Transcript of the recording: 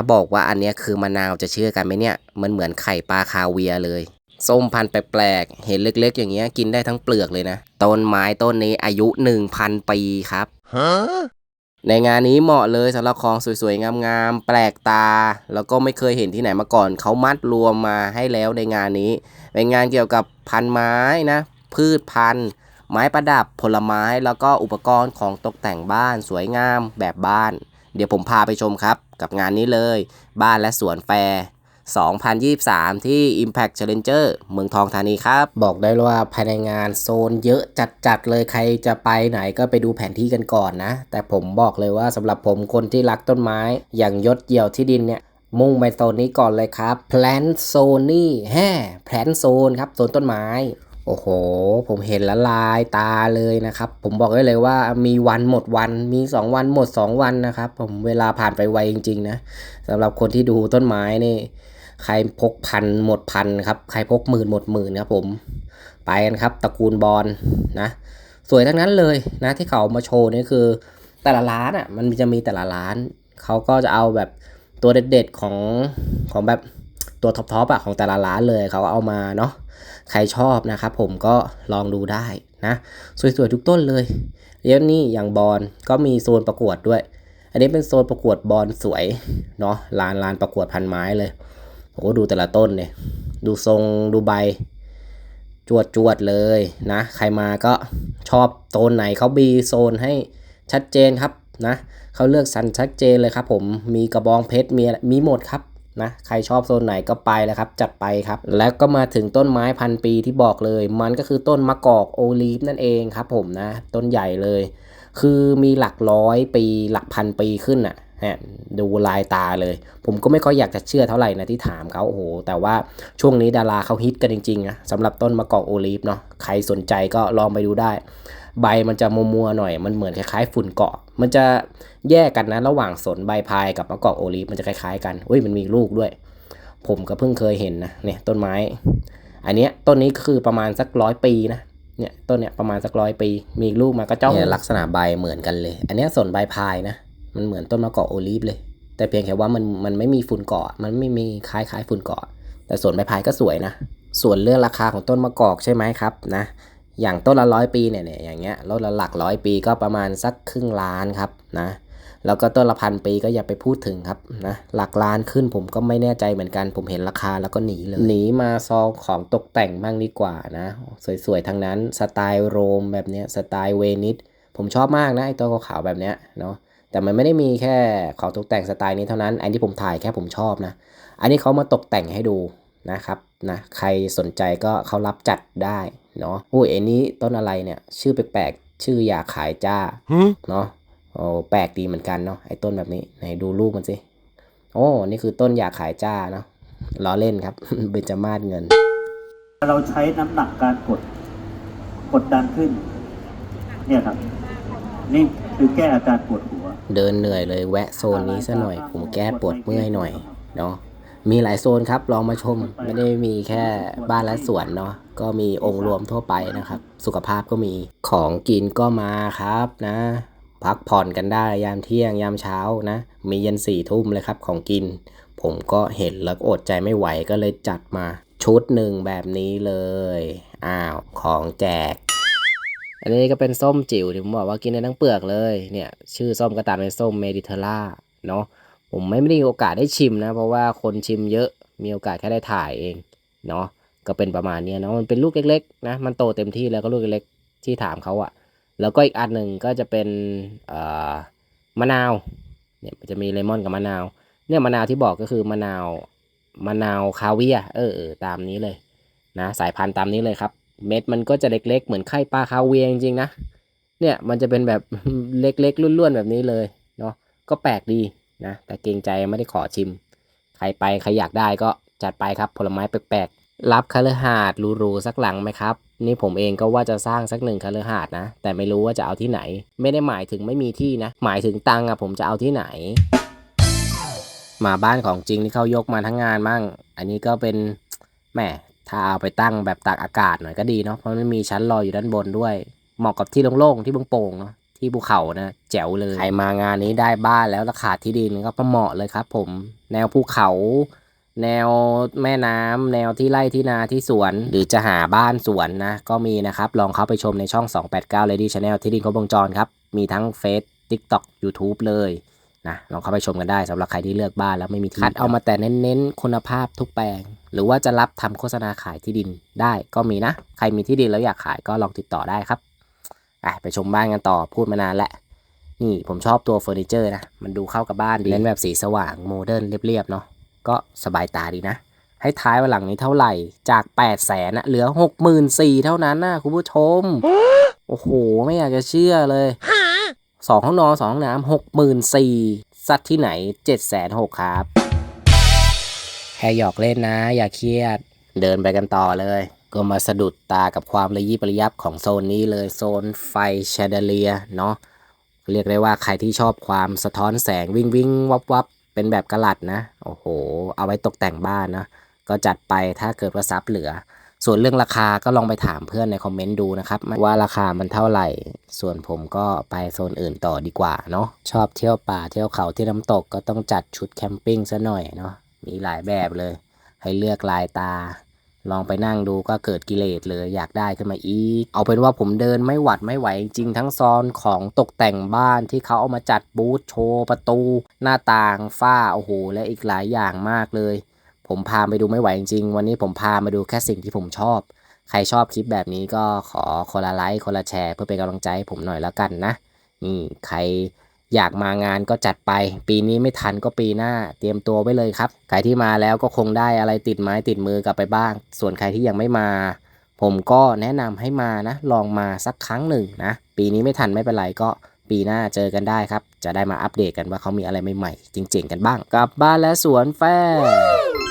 ถ้าบอกว่าอันเนี้ยคือมะนาวจะเชื่อกันไหมเนี่ย มันเหมือนไข่ปลาคาเวียร์เลย ส้มพันธุ์แปลกๆ เห็นเล็กๆ อย่างเงี้ยกินได้ทั้งเปลือกเลยนะ ต้นไม้ต้นนี้อายุ 1,000 ปีครับในงานนี้เหมาะเลยสำหรับของสวยๆ งามๆ แปลกตา แล้วก็ไม่เคยเห็นที่ไหนมาก่อน เขามัดรวมมาให้แล้วในงานนี้ เป็นงานเกี่ยวกับพันไม้นะ พืชพันธุ์ ไม้ประดับผลไม้แล้วก็อุปกรณ์ของตกแต่งบ้านสวยงามแบบบ้าน เดี๋ยวผมพาไปชมครับ กับงานนี้เลย บ้านและสวนแฟร์ 2023 ที่ Impact Challenger เมืองทองธานีครับ บอกได้เลยว่าภายในงานโซนเยอะจัดๆเลยใครจะไปไหนก็ไปดูแผนที่กันก่อนนะ แต่ผมบอกเลยว่าสำหรับผมคนที่รักต้นไม้ อย่างยศเยี่ยวที่ดินเนี่ยมุ่งไปโซนนี้ก่อนเลยครับ Plant Zone นี่แฮ่ Plant Zone ครับโซนต้นไม้ โอ้โห ผมเห็นละลายตาเลยนะครับ ผมบอกได้เลยว่ามีวันหมดวัน มี 2 วันหมด 2 วันนะครับ ผมเวลาผ่านไปไวจริงๆนะสำหรับคนที่ดูต้นไม้นี่ ใครพกพันหมดพันครับ ใครพกหมื่นหมดหมื่นครับผม ไปกันครับตระกูลบอลนะ สวยทั้งนั้นเลยนะที่เขามาโชว์นี่คือ แต่ละร้านอะ มันจะมีแต่ละร้าน เขาก็จะเอาแบบตัวเด็ดๆของของแบบตัวท็อปๆอะของแต่ละร้านเลยเขาก็เอามาเนาะ ใครชอบนะครับผมก็ลองดูได้นะ สวยๆทุกต้นเลยแล้วนี่อย่างบอลก็มีโซนประกวดด้วย อันนี้เป็นโซนประกวดบอลสวยเนาะลานลานประกวดพันไม้เลยโอ้ดูแต่ละต้นเนี่ยดูทรงดูใบ จวดจวดๆเลยนะ ใครมาก็ชอบโซนไหนเขาบีโซนให้ชัดเจนครับนะเขาเลือกสรรชัดเจนเลยครับผมมีกระบองเพชรมีมีหมดครับ นะใครชอบโซนไหนก็ไปแล้วครับ จัดไปครับ แล้วก็มาถึงต้นไม้พันปีที่บอกเลย มันก็คือต้นมะกอกโอลีฟนั่นเองครับผมนะ ต้นใหญ่เลย คือมีหลักร้อยปีหลักพันปีขึ้นอะ ฮะดูลายตาเลย ผมก็ไม่ค่อยอยากจะเชื่อเท่าไหร่นะที่ถามเขาโอ้โห แต่ว่าช่วงนี้ดาราเขาฮิตกันจริงๆนะสำหรับต้นมะกอกโอลีฟเนาะใครสนใจก็ลองไปดูได้ ใบมันจะมัวๆหน่อยมันเหมือนคล้ายๆ ฝุ่นเกาะ มันจะแยกกันนะระหว่างสนใบพายกับมะกอกโอลีฟมันจะคล้ายๆกันอุ้ยมันมีลูกด้วย ผมก็เพิ่งเคยเห็นนะเนี่ยต้นไม้ อันเนี้ยต้นนี้คือประมาณสักร้อยปีนะเนี่ยต้นเนี้ยประมาณสักร้อยปี มีลูกมาก็จ้องเนี่ยลักษณะใบเหมือนกันเลย อันเนี้ยสนใบพายนะ มันเหมือนต้นมะกอกโอลีฟเลย แต่เพียงแค่ว่ามันมันไม่มีฝุ่นเกาะ มันไม่มีคล้ายคล้ายฝุ่นเกาะ แต่สวนใบพายก็สวยนะ ส่วนเรื่องราคาของต้นมะกอกใช่ไหมครับนะ อย่างต้นละร้อยปีเนี่ยเนี่ยอย่างเงี้ยต้นละหลักร้อยปีก็ประมาณสักครึ่งล้านครับนะแล้วก็ต้นละพันปีก็อย่าไปพูดถึงครับนะหลักล้านขึ้นผมก็ไม่แน่ใจเหมือนกัน ผมเห็นราคาแล้วก็หนีเลยหนีมาซองของตกแต่งบ้างดีกว่านะ สวยๆทั้งนั้นสไตล์โรมแบบเนี้ยสไตล์เวนิสผมชอบมากนะไอ้ตัวขาวๆแบบเนี้ยเนาะ แต่มันไม่ได้มีแค่ของตกแต่งสไตล์นี้เท่านั้น อันที่ผมถ่ายแค่ผมชอบนะ อันนี้เขามาตกแต่งให้ดูนะครับนะใครสนใจก็เขารับจัดได้เนาะอุ้ยอันนี้ต้นอะไรเนี่ยชื่อแปลกๆชื่ออยากขายจ้าเนาะโอ้แปลกดีเหมือนกันเนาะไอ้ต้นแบบนี้ไหนดูรูปมันสิโอ้นี่คือต้นอยากขายจ้าเนาะล้อเล่นครับเบญจมาศเงิน เราใช้น้ำหนักการกดกดดันขึ้น เนี่ยครับ นี่คือแก้อาการปวดหัว เดินเหนื่อยเลยแวะโซนนี้ซะหน่อย ผมแก้ปวดเมื่อยหน่อยเนาะมีหลายโซนครับลองมาชมไม่ได้มีแค่บ้านและสวนเนาะก็มีองค์รวมทั่วไปนะครับ สุขภาพก็มีของกินก็มาครับนะ พักผ่อนกันได้ยามเที่ยงยามเช้านะ มียันสี่ทุ่มเลยครับของกิน ผมก็เห็นแล้วก็อดใจไม่ไหวก็เลยจัดมาชุดหนึ่งแบบนี้เลย อ้าว ของแจกอั นนี้ก็เป็นส้มจิ๋วที่ผมบอกว่ากินได้ทั้งเปลือกเลยเนี่ยชื่อส้มก็ตามเป็นส้มเมดิเทอร่าเนาะผมไม่ได้มีโอกาสได้ชิมนะ เพราะว่าคนชิมเยอะมีโอกาสแค่ได้ถ่ายเองเนาะก็เป็นประมาณนี้เนาะมันเป็นลูกเล็กๆนะมันโตเต็มที่แล้วก็ลูกเล็กๆที่ถามเขาอะแล้วก็อีกอันหนึ่งก็จะเป็นมะนาวเนี่ยจะมีเลมอนกับมะนาวเนี่ยมะนาวที่บอกก็คือมะนาวมะนาวคาเวียเออเออตามนี้เลยนะสายพันธุ์ตามนี้เลยครับ เม็ดมันก็จะเล็กๆ เหมือนไข่ปลาคาเวียร์จริงๆนะ เนี่ยมันจะเป็นแบบเล็กๆล้วนๆแบบนี้เลยเนาะ ก็แปลกดีนะ แต่เกรงใจไม่ได้ขอชิม ใครไปใครอยากได้ก็จัดไปครับผลไม้แปลกๆ รับคฤหาสน์หรูๆสักหลังไหมครับ นี่ผมเองก็ว่าจะสร้างสักหนึ่งคฤหาสน์นะ แต่ไม่รู้ว่าจะเอาที่ไหน ไม่ได้หมายถึงไม่มีที่นะ หมายถึงตังค์อะผมจะเอาที่ไหนมาบ้านของจริงที่เขายกมาทั้งงานมั่ง อันนี้ก็เป็นแหม ถ้าเอาไปตั้งแบบตากอากาศหน่อยก็ดีเนาะเพราะมันมีชั้นลอยอยู่ด้านบนด้วย เหมาะกับที่โล่งๆที่โปร่งๆเนาะที่ภูเขานะแจ๋วเลยใครมางานนี้ได้บ้านแล้วราคาที่ดินก็เหมาะเลยครับ ผมแนวภูเขา แนวแม่น้ำแนวที่ไร่ที่นาที่สวน หรือจะหาบ้านสวนนะ ก็มีนะครับ ลองเข้าไปชมในช่อง 289 Lady Channel ที่ดินครบวงจรครับ มีทั้งเฟซ TikTok YouTube เลย นะลองเข้าไปชมกันได้สำหรับใครที่เลือกบ้านแล้วไม่มีที่คัดเอามาแต่เน้นๆคุณภาพทุกแปลง หรือว่าจะรับทำโฆษณาขายที่ดินได้ก็มีนะ ใครมีที่ดินแล้วอยากขายก็ลองติดต่อได้ครับอะไปชมบ้านกันต่อพูดมานานแล้วนี่ผมชอบตัวเฟอร์นิเจอร์นะ มันดูเข้ากับบ้านดีเน้นแบบสีสว่างโมเดิร์นเรียบๆเนาะก็สบายตาดีนะ ให้ท้ายว่าหลังนี้เท่าไหร่จาก 8 0 0แสนนะเหลือ 64,000เท่านั้นนะคุณผู้ชม โอ้โห ไม่อยากจะเชื่อเลย สองห้องนอนสองห้องน้ำหกหมื่นสี่สัตว์ที่ไหนเจ็ดแสนหกครับแค่หยอกเล่นนะ อย่าเครียด เดินไปกันต่อเลย ก็มาสะดุดตากับความระยิบระยับของโซนนี้เลยโซนไฟแชเดเลียเนาะเรียกได้ว่าใครที่ชอบความสะท้อนแสงวิ่งวิ่งวับวับเป็นแบบกระหลัดนะ โอ้โห เอาไว้ตกแต่งบ้านนะ ก็จัดไปถ้าเกิดว่าซับเหลือ ส่วนเรื่องราคาก็ลองไปถามเพื่อนในคอมเมนต์ดูนะครับว่าราคามันเท่าไหร่ ส่วนผมก็ไปโซนอื่นต่อดีกว่าเนาะชอบเที่ยวป่าเที่ยวเขาที่น้ำตกก็ต้องจัดชุดแคมปิ้งซะหน่อยเนาะมีหลายแบบเลย ให้เลือกลายตา ลองไปนั่งดูก็เกิดกิเลสเลยอยากได้ขึ้นมาอีก เอาเป็นว่าผมเดินไม่หวัดไม่ไหวจริงทั้งซอนของตกแต่งบ้านที่เขาเอามาจัดบูธโชว์ประตู หน้าต่างฝ้าโอ้โหและอีกหลายอย่างมากเลย ผมพาไปดูไม่ไหวจริงๆ วันนี้ผมพามาดูแค่สิ่งที่ผมชอบ ใครชอบคลิปแบบนี้ก็ขอคนละไลค์คนละแชร์เพื่อเป็นกำลังใจให้ผมหน่อยแล้วกันนะ นี่ใครอยากมางานก็จัดไป ปีนี้ไม่ทันก็ปีหน้า เตรียมตัวไว้เลยครับ ใครที่มาแล้วก็คงได้อะไรติดไม้ติดมือกลับไปบ้าง ส่วนใครที่ยังไม่มา ผมก็แนะนำให้มานะ ลองมาสักครั้งหนึ่งนะ ปีนี้ไม่ทันไม่เป็นไรก็ปีหน้าเจอกันได้ครับ จะได้มาอัปเดตกันว่าเขามีอะไรใหม่ๆจริงๆกันบ้าง กลับบ้านและสวนแฟร์